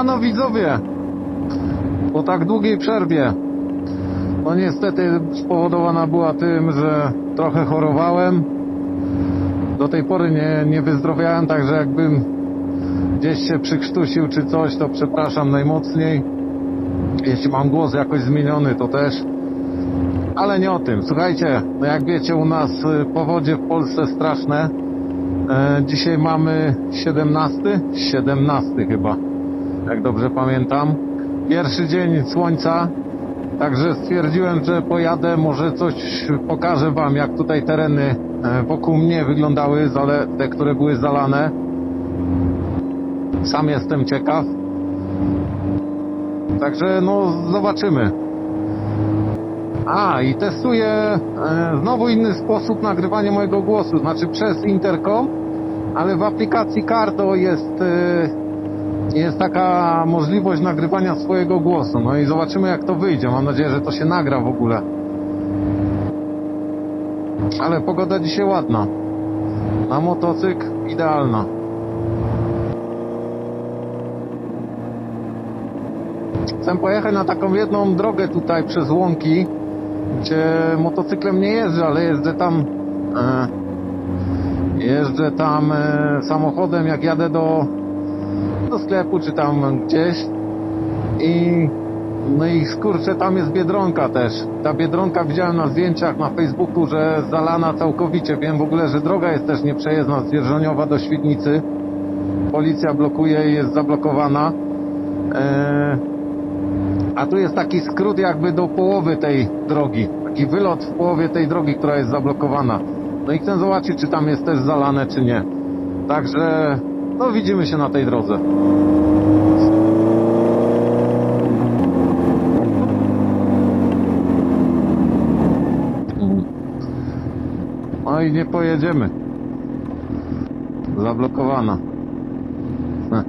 Siemano widzowie! Po tak długiej przerwie. No niestety spowodowana była tym, że trochę chorowałem. Do tej pory nie, nie wyzdrowiałem, także jakbym gdzieś się przykrztusił czy coś, to przepraszam najmocniej. Jeśli mam głos jakoś zmieniony, to też. Ale nie o tym. Słuchajcie, no jak wiecie, u nas y, powodzie w Polsce straszne. E, dzisiaj mamy 17? 17 chyba, jak dobrze pamiętam. Pierwszy dzień słońca, także stwierdziłem, że pojadę, może coś pokażę Wam, jak tutaj tereny e, wokół mnie wyglądały, te, które były zalane. Sam jestem ciekaw. Także no zobaczymy. A, i testuję e, znowu inny sposób nagrywania mojego głosu, znaczy przez interkom, ale w aplikacji Cardo jest, e, jest taka możliwość nagrywania swojego głosu. No i zobaczymy jak to wyjdzie. Mam nadzieję, że to się nagra w ogóle. Ale pogoda dzisiaj ładna. Na motocykl idealna. Chcę pojechać na taką jedną drogę tutaj przez łąki, gdzie motocyklem nie jeżdżę, ale jeżdżę tam e, jeżdżę tam e, samochodem jak jadę do, sklepu czy tam gdzieś i no i skurczę tam jest Biedronka też. Ta Biedronka widziałem na zdjęciach na Facebooku, że zalana całkowicie. Wiem w ogóle, że droga jest też nieprzejezdna z Wierżoniowa do Świdnicy. Policja blokuje i jest zablokowana. E, a tu jest taki skrót jakby do połowy tej drogi. Taki wylot w połowie tej drogi, która jest zablokowana. No i chcę zobaczyć, czy tam jest też zalane, czy nie. Także, no widzimy się na tej drodze. No i nie pojedziemy. Zablokowana. Heh.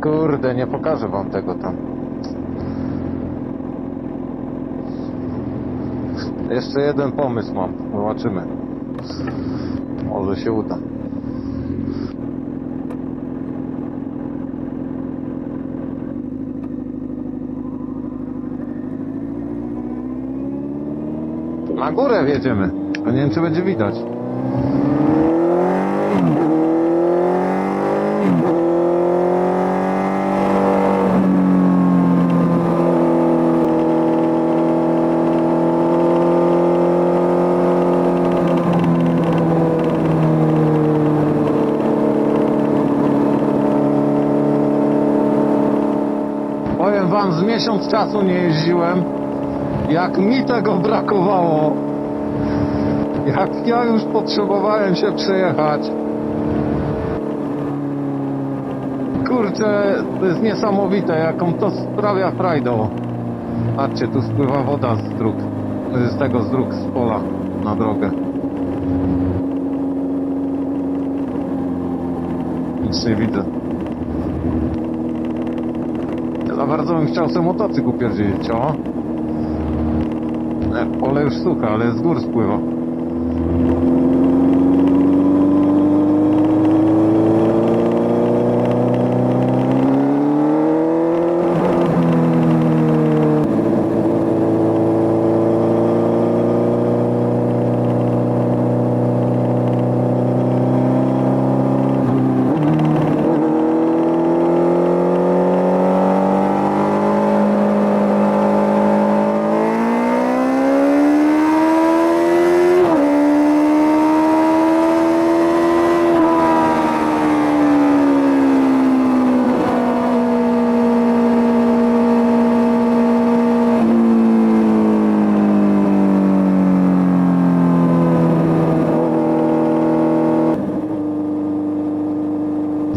Kurde, nie pokażę wam tego tam. Jeszcze jeden pomysł mam. Zobaczymy. Może się uda. Na górę wjedziemy. A nie wiem, czy będzie widać. Powiem wam, z miesiąc czasu nie jeździłem. Jak mi tego brakowało. Jak ja już potrzebowałem się przejechać. Kurczę, to jest niesamowite, jaką to sprawia frajdą. Patrzcie, tu spływa woda z dróg. Z tego, z dróg, z pola na drogę. Nic nie widzę. Bardzo bym chciał sobie motocykl upierdzielić, o. E, Pole już suche, ale z gór spływa.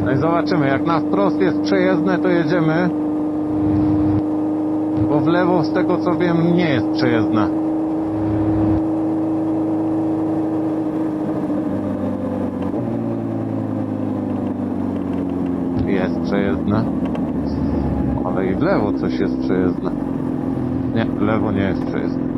No i zobaczymy, jak na wprost jest przejezdne, to jedziemy. Bo w lewo, z tego co wiem, nie jest przejezdne. Jest przejezdne. Tutaj w lewo coś jest przejezdne. Nie, w lewo nie jest przejezdne.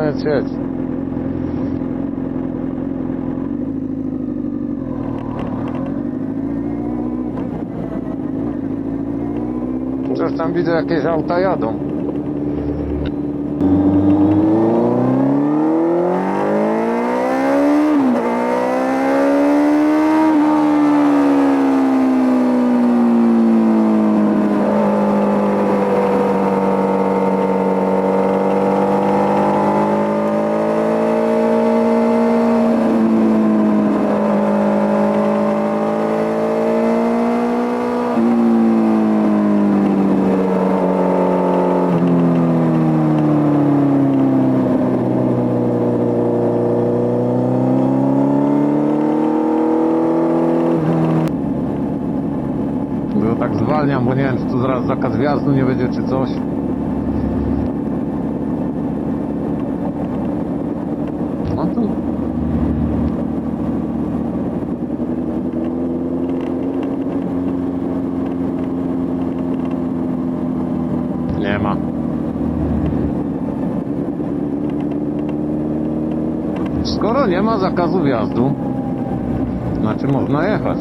No jedź, tam widzę jakieś auta jadą. Bo tak zwalniam, bo nie wiem, czy tu wjazdu nie będzie, czy coś. No tu. Nie ma. Skoro nie ma zakazu wjazdu, znaczy można jechać.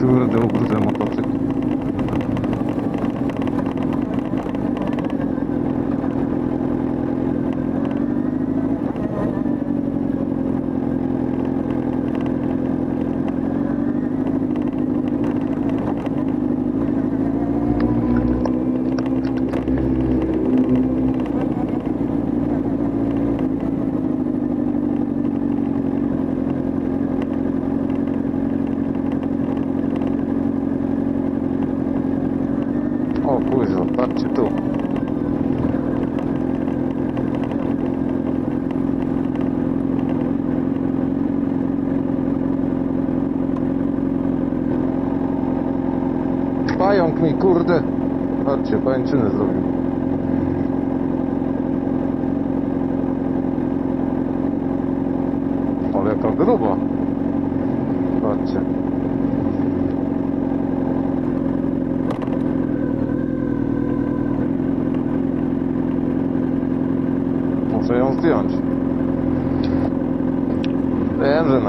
A kurde, ubrudzę motocykl. O patrzcie tu. Pająk mi, kurde. Patrzcie, pajęczynę zrobił. Wiem, że.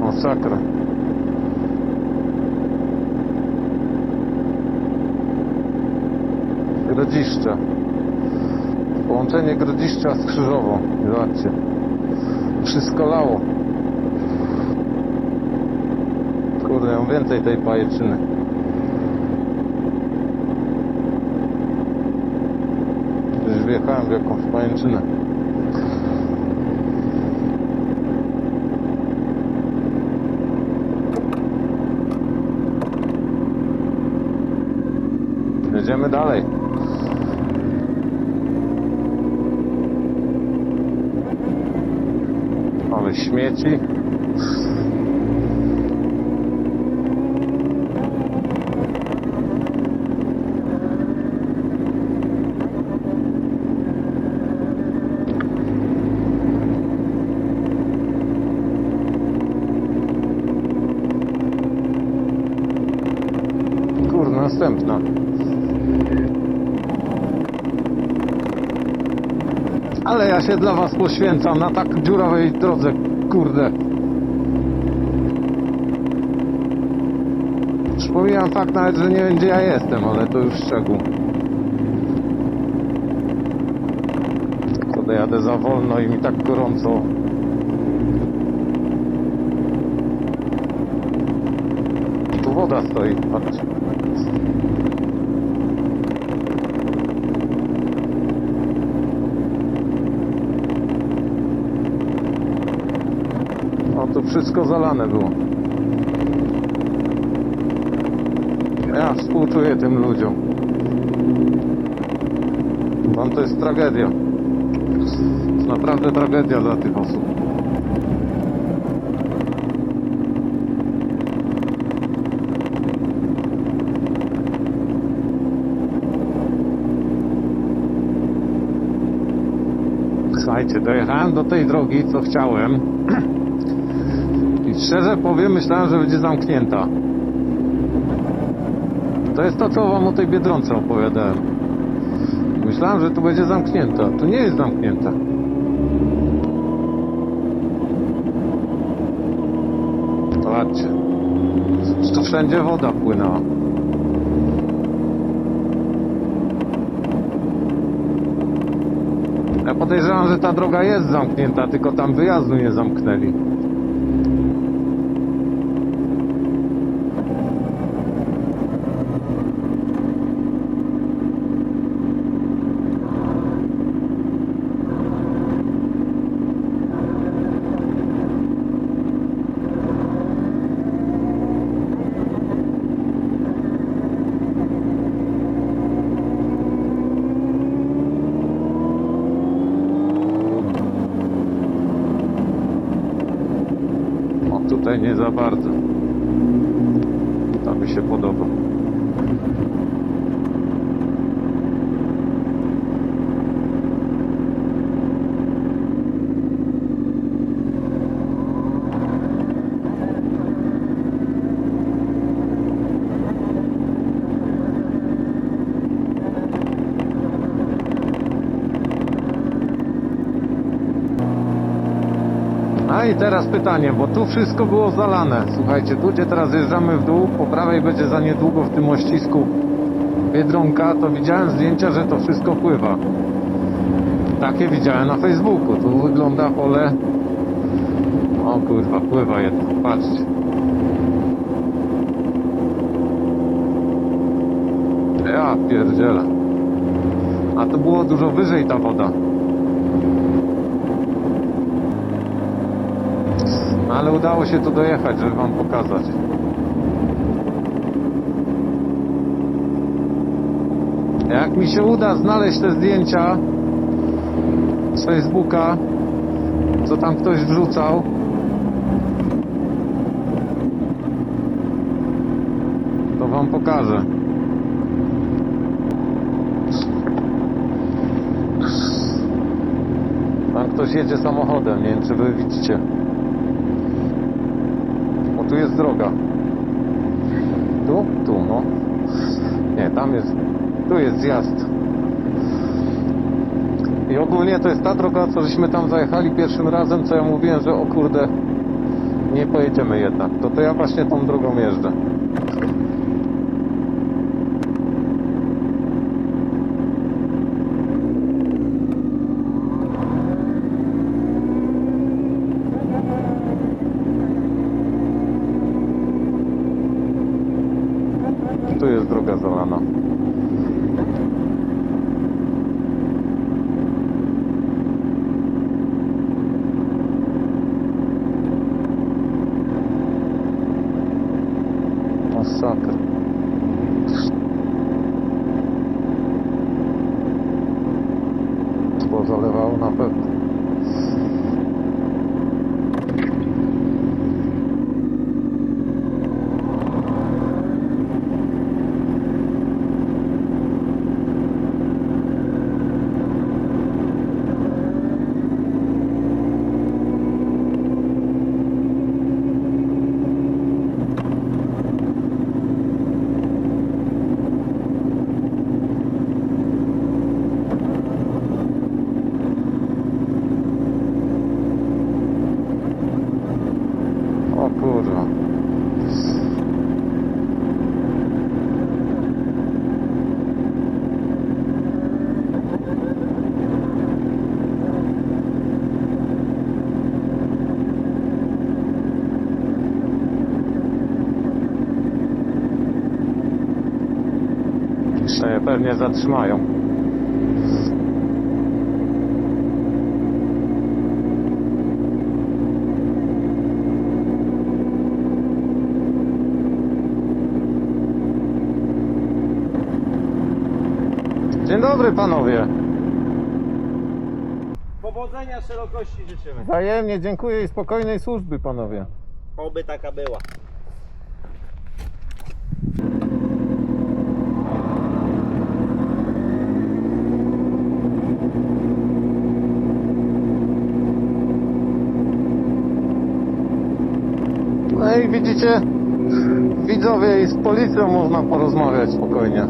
Masakra. Grodziszcza. Połączenie Grodziszcza z Krzyżową. Zobaczcie. Wszystko lało. Kurde, więcej tej pajęczyny. Już wjechałem w jakąś pajęczynę. Jedziemy dalej. Mamy śmieci. Kurde, następna. Ale ja się dla was poświęcam na tak dziurawej drodze, kurde. Przypominam fakt nawet, że nie wiem gdzie ja jestem, ale to już szczegół. Kurde, jadę za wolno i mi tak gorąco. Tu woda stoi, patrz. To wszystko zalane było. Ja współczuję tym ludziom. Wam to jest tragedia. To jest naprawdę tragedia dla tych osób. Słuchajcie, dojechałem do tej drogi, co chciałem. Szczerze powiem, myślałem, że będzie zamknięta. To jest to, co wam o tej Biedronce opowiadałem. Myślałem, że tu będzie zamknięta. Tu nie jest zamknięta. Zobaczcie. Tu wszędzie woda płynęła. Ja podejrzewam, że ta droga jest zamknięta, tylko tam wyjazdu nie zamknęli. Bardzo. I teraz pytanie, bo tu wszystko było zalane. Słuchajcie, tu gdzie teraz jeżdżamy w dół, po prawej będzie za niedługo w tym mościsku Biedronka, to widziałem zdjęcia, że to wszystko pływa. Takie widziałem na Facebooku. Tu wygląda pole... O kurwa, pływa jedno. Patrzcie. Ja pierdzielę. A to było dużo wyżej ta woda. No ale udało się tu dojechać, żeby wam pokazać. Jak mi się uda znaleźć te zdjęcia z Facebooka, co tam ktoś wrzucał, to wam pokażę. Tam ktoś jedzie samochodem, nie wiem czy wy widzicie. Tu jest droga. Tu? Tu, no. Nie, tam jest... Tu jest zjazd. I ogólnie to jest ta droga, co żeśmy tam zajechali pierwszym razem, co ja mówiłem, że o kurde, nie pojedziemy jednak. To to ja właśnie tą drogą jeżdżę. Pewnie zatrzymają. Dzień dobry panowie. Powodzenia, szerokości życzymy. Wzajemnie dziękuję i spokojnej służby panowie. Oby taka była. I widzicie, widzowie i z policją można porozmawiać spokojnie.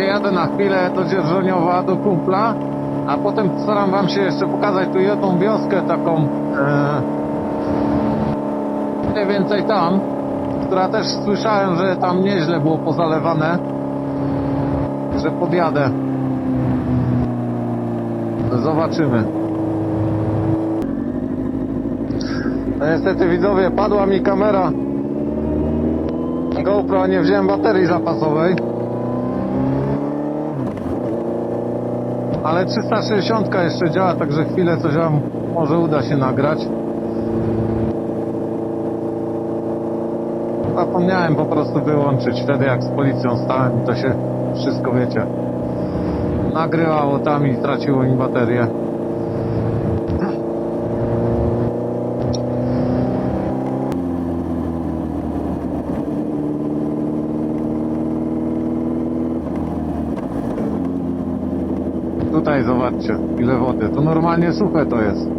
Słuchajcie, jadę na chwilę do Dzierżoniowa, do kumpla, a potem staram wam się jeszcze pokazać tu jedną wioskę taką e, mniej więcej tam, która też słyszałem, że tam nieźle było pozalewane, że podjadę. Zobaczymy. No niestety widzowie, padła mi kamera GoPro, a nie wziąłem baterii zapasowej. Ale 360 jeszcze działa, także chwilę coś wam może uda się nagrać. Zapomniałem po prostu wyłączyć wtedy jak z policją stałem to się wszystko wiecie nagrywało tam i traciło im baterię. Tutaj zobaczcie, ile wody. To normalnie suche to jest.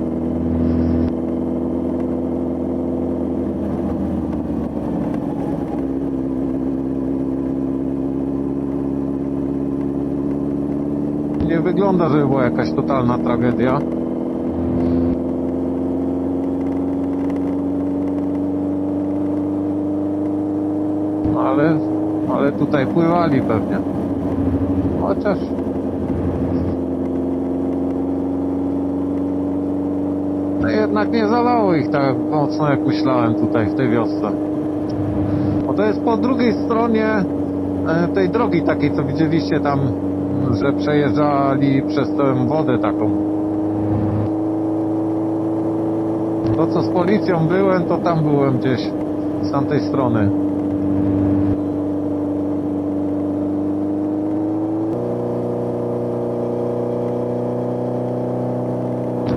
Nie wygląda, żeby była jakaś totalna tragedia. Ale, ale tutaj pływali pewnie. Chociaż No jednak nie zalało ich tak mocno jak myślałem tutaj w tej wiosce. Bo to jest po drugiej stronie e, tej drogi takiej, co widzieliście tam, że przejeżdżali przez tę wodę taką. To co z policją byłem, to tam byłem gdzieś z tamtej strony.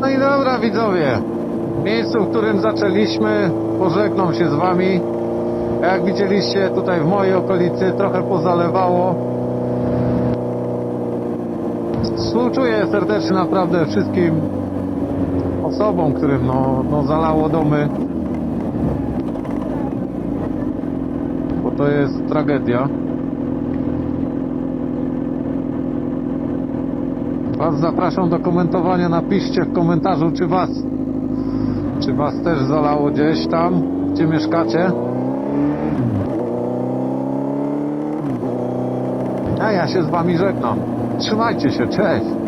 No i dobra widzowie, którym zaczęliśmy, pożegnam się z wami. Jak widzieliście tutaj w mojej okolicy trochę pozalewało. Współczuję serdecznie naprawdę wszystkim osobom, którym no, no zalało domy. Bo to jest tragedia. Was zapraszam do komentowania. Napiszcie w komentarzu, czy was, czy was też zalało gdzieś tam, gdzie mieszkacie. A ja się z wami żegnam. Trzymajcie się, cześć.